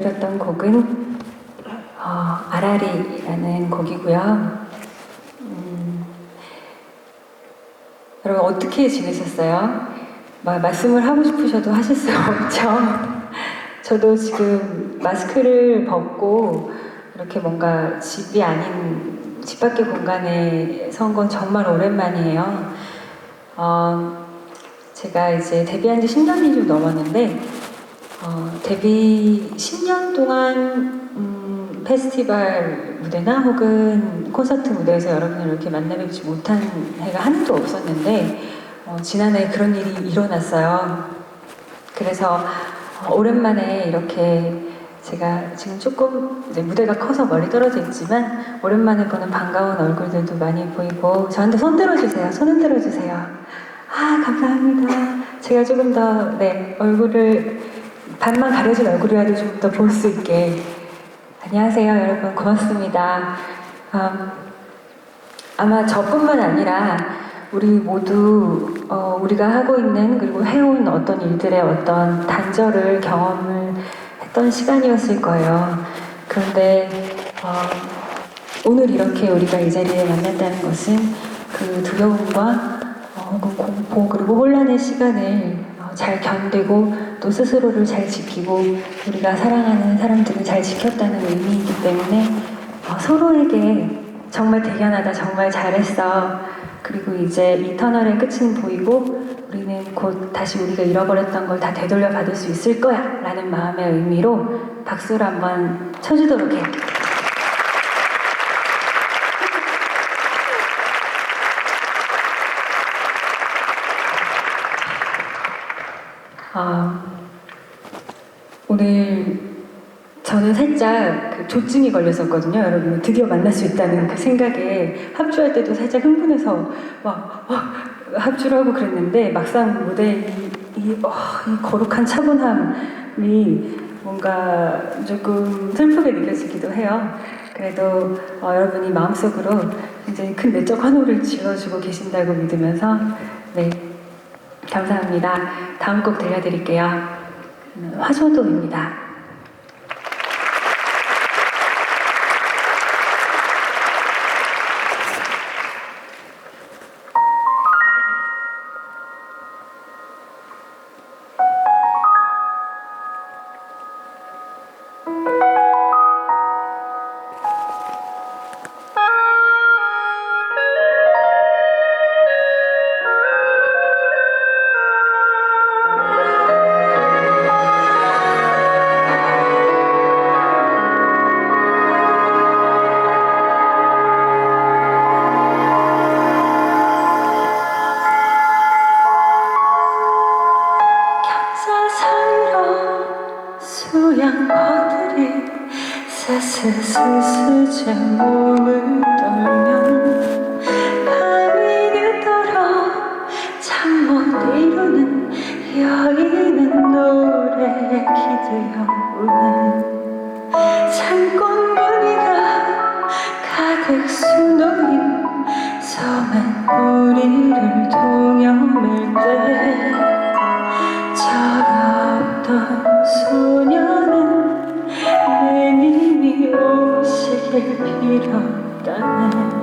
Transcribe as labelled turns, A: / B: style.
A: 들었던 곡은 어, 아라리라는 곡이고요. 음, 여러분 어떻게 지내셨어요? 마- 말씀을 하고 싶으셔도 하실 수 없죠. 저도 지금 마스크를 벗고 이렇게 뭔가 집이 아닌 집 밖의 공간에 선 건 정말 오랜만이에요. 어, 제가 이제 데뷔한 지 10년이 좀 넘었는데 어, 데뷔 10년 동안 음, 페스티벌 무대나 혹은 콘서트 무대에서 여러분을 이렇게 만나뵙지 못한 해가 하나도 없었는데 어, 지난해 그런 일이 일어났어요. 그래서 어, 오랜만에 이렇게 제가 지금 조금 무대가 커서 멀리 떨어져 있지만 오랜만에 보는 반가운 얼굴들도 많이 보이고 저한테 손 들어주세요. 손 흔들어 주세요. 아 감사합니다. 제가 조금 더 네, 얼굴을 반만 가려진 얼굴이라도 좀 더 볼 수 있게 안녕하세요 여러분 고맙습니다. 음, 아마 저뿐만 아니라 우리 모두 어, 우리가 하고 있는 그리고 해온 어떤 일들의 어떤 단절을 경험을 했던 시간이었을 거예요. 그런데 어, 오늘 이렇게 우리가 이 자리에 만났다는 것은 그 두려움과 어, 그 공포 그리고 혼란의 시간을 어, 잘 견디고 또 스스로를 잘 지키고 우리가 사랑하는 사람들을 잘 지켰다는 의미이기 때문에 어, 서로에게 정말 대견하다 정말 잘했어 그리고 이제 이 터널의 끝은 보이고 우리는 곧 다시 우리가 잃어버렸던 걸 다 되돌려 받을 수 있을 거야 라는 마음의 의미로 박수를 한번 쳐주도록 해요. 아, 오늘 저는 살짝 그 조증이 걸렸었거든요. 여러분 드디어 만날 수 있다는 그 생각에 합주할 때도 살짝 흥분해서 막 와, 합주를 하고 그랬는데 막상 무대 이, 이, 어, 이 거룩한 차분함이 뭔가 조금 슬프게 느껴지기도 해요. 그래도 어, 여러분이 마음속으로 굉장히 큰 내적 환호를 질러주고 계신다고 믿으면서 네 감사합니다. 다음 곡 들려드릴게요. 음, 화소도입니다. 제 몸을 떨면 밤이 그토록 잠못 이루는 여인은 노래 기대어 우는 산꽃 무늬가 가득 숨놓인 섬은 우리를 동여맬 때 철없던 소녀는 내님 이 오시길 빌었다네